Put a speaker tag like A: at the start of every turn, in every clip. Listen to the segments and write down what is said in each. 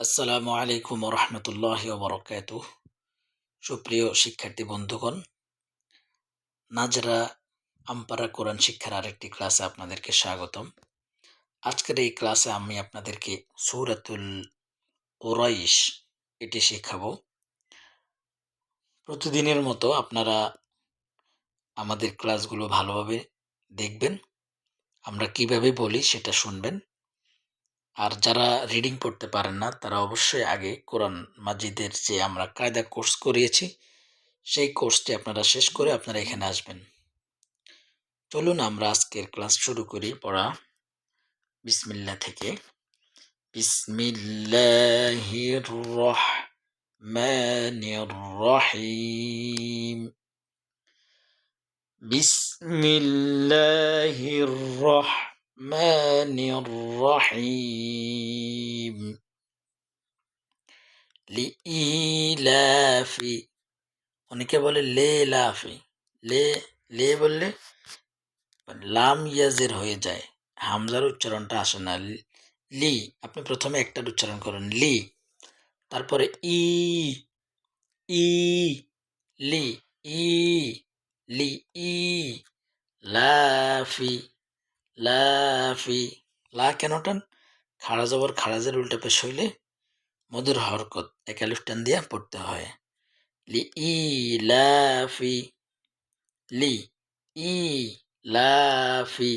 A: আসসালামু আলাইকুম রহমতুল্লাহ বরকাত সুপ্রিয় শিক্ষার্থী বন্ধুগণ, নাজরা আমপারা কোরআন শিক্ষার আরেকটি ক্লাসে আপনাদেরকে স্বাগতম। আজকের এই ক্লাসে আমি আপনাদেরকে সৌরাতুল ওরাইশ এটি শেখাবো। প্রতিদিনের মতো আপনারা আমাদের ক্লাসগুলো ভালোভাবে দেখবেন। আমরা কীভাবে বলি সেটা শুনবেন। আর যারা রিডিং পড়তে পারেন না, তারা অবশ্যই আগে কোরআন মাজিদের যে আমরা কায়দা কোর্স করিয়েছি, সেই কোর্সটি আপনারা শেষ করে আপনারা এখানে আসবেন। চলুন আমরা আজকের ক্লাস শুরু করি পড়া। বিসমিল্লা থেকে। বিসমিল্লাহির রহমানির রহিম বিসমিল্লাহির الرحمن الرحيم লিইলাফি অনেকে বলে লে লাফি লে লে বললে লাম ইয়াজের হয়ে যায় হামজার উচ্চারণটা আসে না লি আপনি প্রথমে একটার উচ্চারণ করেন লি তারপরে ই ই লি ই লি ই লাফি লাফি লা কেন টান? খাড়া জবর খাড়াজের উল্টা পেশ হইলে মধুর হরকত একালিফ টান দিয়া পড়তে হয়। লি ই লাফি লি ই লাফি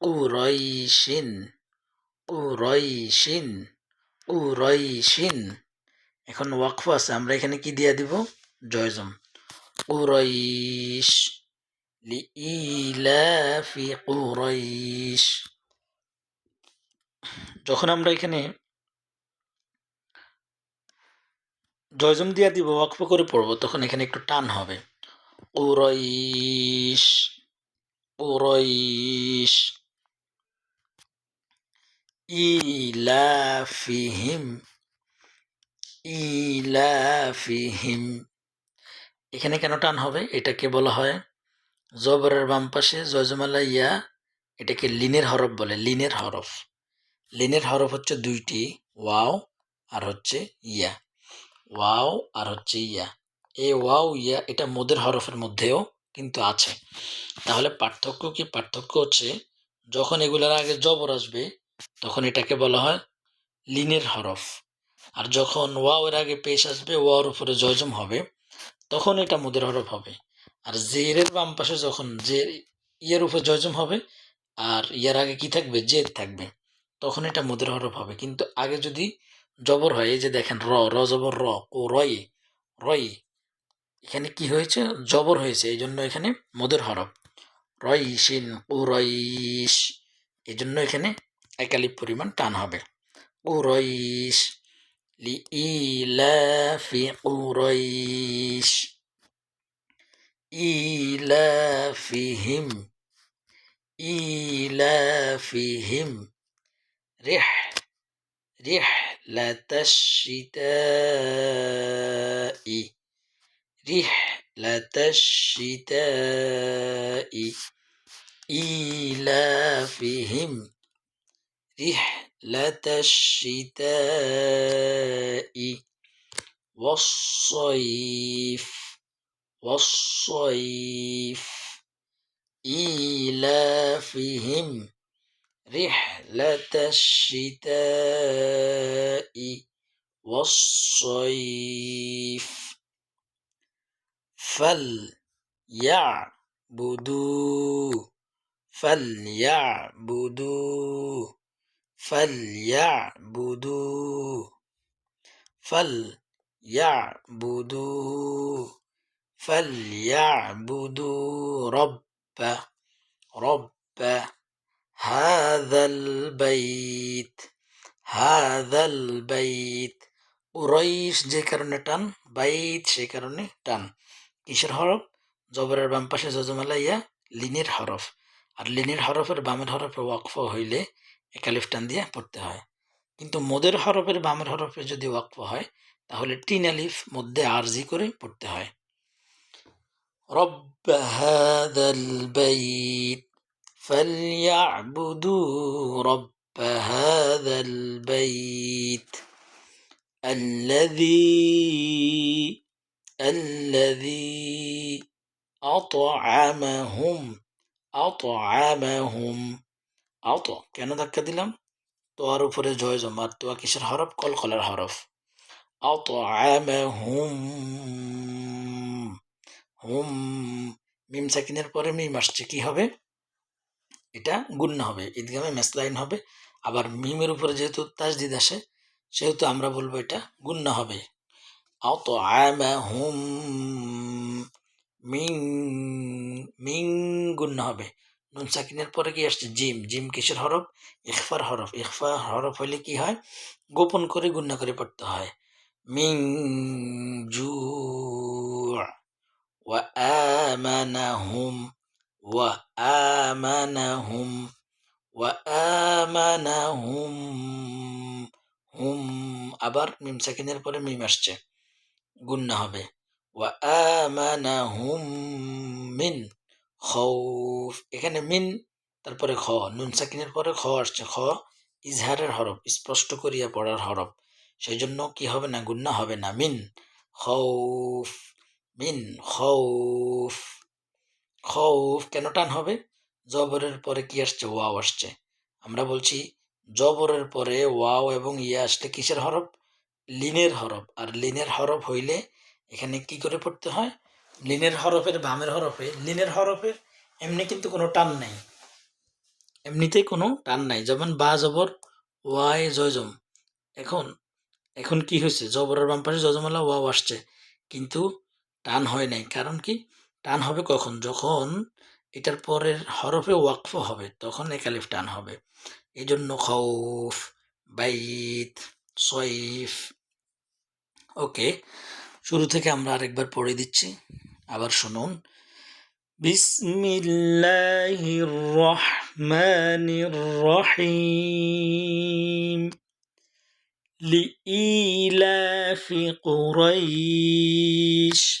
A: উরাইশিন উরাইশিন উরাইশিন এখন ওয়াকফ আছে, আমরা এখানে কি দিয়া দিব? জয়জম। উরাইশ লিইলাফি কুরাইশ। যখন আমরা এখানে জয়জম দিয়া দিব, ওয়াকফ করে পড়ব, তখন এখানে একটু টান হবে। উরাইশ উরাইশ ইলাফিহিম ইলাফিহিম। এখানে কেন টান হবে? এটাকে বলা হয় জবরের বাম পাশে জয়জমালা ইয়া এটাকে লিনের হরফ বলে, লিনের হরফ। লিনের হরফ হচ্ছে দুইটি, ওয়াও আর হচ্ছে ইয়া। ওয়াও আর হচ্ছে ইয়া। এই ওয়াও, ইয়া এটা মোদের হরফের মধ্যেও কিন্তু আছে। তাহলে পার্থক্য কি? পার্থক্য হচ্ছে যখন এগুলার আগে জবর আসবে, তখন এটাকে বলা হয় লিনের হরফ। আর যখন ওয়াও এর আগে পেশ আসবে, ওয়াওর উপরে জয়জম হবে, তখন এটা মোদের হরফ হবে। আর জেরের বাম পাশে যখন জের ইয়ের উপর জয়জম হবে আর ইয়ার আগে কি থাকবে? জেদ থাকবে। তখন এটা মোদের হরফ হবে। কিন্তু আগে যদি জবর হয়, এই যে দেখেন র র জবর র ও রয় রয় এখানে কি হয়েছে? জবর হয়েছে। এই জন্য এখানে মদের হরফ। রইসিন ও রইস এই জন্য এখানে একালি পরিমাণ টান হবে। ও রইস লি ইলাফি ও রইস إيلافهم إيلافهم. رح رحلة الشتاء. رحلة الشتاء. إيلافهم. رحلة الشتاء. والصيف. والصيف إيلافهم رحلة الشتاء والصيف فليعبدوا فليعبدوا فليعبدوا فليعبدوا. فليعبدوا رب رب هذا البيت هذا البيت উরাইশ যে কারণে টান বাইত সে কারণে টান কিসের হরফ জবরের বাম পাশে জজমালা ইয়া লিনের হরফ আর লিনের হরফের বামের হরফের ওয়াকফ হইলে একালিফ টান দিয়ে পড়তে হয় কিন্তু মোদের হরফের বামের হরফে যদি ওয়াকফ হয় তাহলে টিন আলিফ মধ্যে আরজি করে পড়তে হয় رب هذا البيت فليعبدوا رب هذا البيت الذي الذي أطعمهم أطعمهم أط কেন ধাক্কা দিলাম তোয়ার উপরে জয় জমা আর তোয়া কিসের হরফ কলকলার হরফ أطعمهم হুম, মিম সাকিনের পরে মিম আসছে, কি হবে? এটা গুণ্য হবে, ঈদগামে মেসলাইন হবে। আবার মিমের উপরে যেহেতু তাজদিদ আসে, সেহেতু আমরা বলব এটা গুণ্য হবে। অত হুম, মিং মিং গুণ্য হবে। নুন সাকিনের পরে কি আসছে? জিম জিম কিসের হরফ? ইখফার হরফ। ইখফা হরফ হলে কি হয়? গোপন করে গুণ্য করে পড়তে হয়। মিং, জু وآمنهم وآمنهم وآمنهم হুম আবার মিম সেকেন্ডের পরে মিম আসছে গুন্না হবে ওয়ামানাহুম মিন খৌফ এখানে মিন তারপরে খ নুন সাকিনের পরে খ আসছে খ ইজহারের হরফ স্পষ্ট করিয়া পড়ার হরফ সেই জন্য কি হবে না গুন্না হবে না মিন খৌফ মিন খৌফ। খৌফ কেন টান হবে? জবরের পরে কি আসছে? ওয়াও আসছে। আমরা বলছি জবরের পরে ওয়াও এবং ইয়ে আসলে কিসের হরফ? লিনের হরফ। আর লিনের হরফ হইলে এখানে কি করে পড়তে হয়? লিনের হরফের বামের হরফে, লিনের হরফের এমনি কিন্তু কোনো টান নাই। এমনিতেই কোনো টান নাই। যেমন বা, জবর, ওয়াই, জয়জম। এখন এখন কি হয়েছে জবরের বাম পাশে জজমালা ওয়াও আসছে। কিন্তু টান হয় নাই কারণ কি টান হবে কখন যখন এটার পরের হরফে ওয়াকফ হবে তখন একালিফ টান হবে এই জন্য খৌফ বাইত সইফ ওকে শুরু থেকে আমরা আরেকবার পড়ে দিচ্ছি আবার শুনুন বিসমিল্লাহির রহমানির রহিম لإيلاف قريش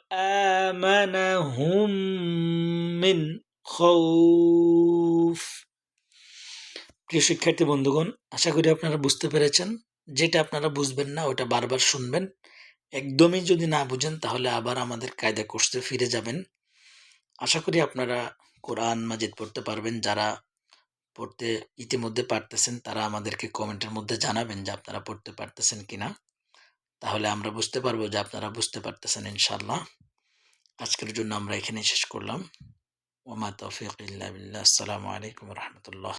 A: وآمنهم من خوف প্রিয় শিক্ষার্থী বন্ধুগণ আশা করি আপনারা বুঝতে পেরেছেন যেটা আপনারা বুঝবেন না ওটা বারবার শুনবেন একদমই যদি না বুঝেন তাহলে আবার আমাদের কায়দা কোর্সে ফিরে যাবেন আশা করি আপনারা কোরআন মাজিদ পড়তে পারবেন যারা পড়তে ইতিমধ্যে পারতেছেন তারা আমাদেরকে কমেন্টের মধ্যে জানাবেন যে আপনারা পড়তে পারতেছেন কিনা তাহলে আমরা বুঝতে পারবো যে আপনারা বুঝতে পারতেছেন ইনশাল্লাহ আজকের জন্য আমরা এখানে শেষ করলাম। ওমা তৌফিক ইল্লা বিল্লাহ। আসসালামু আলাইকুম রহমতুল্লাহ।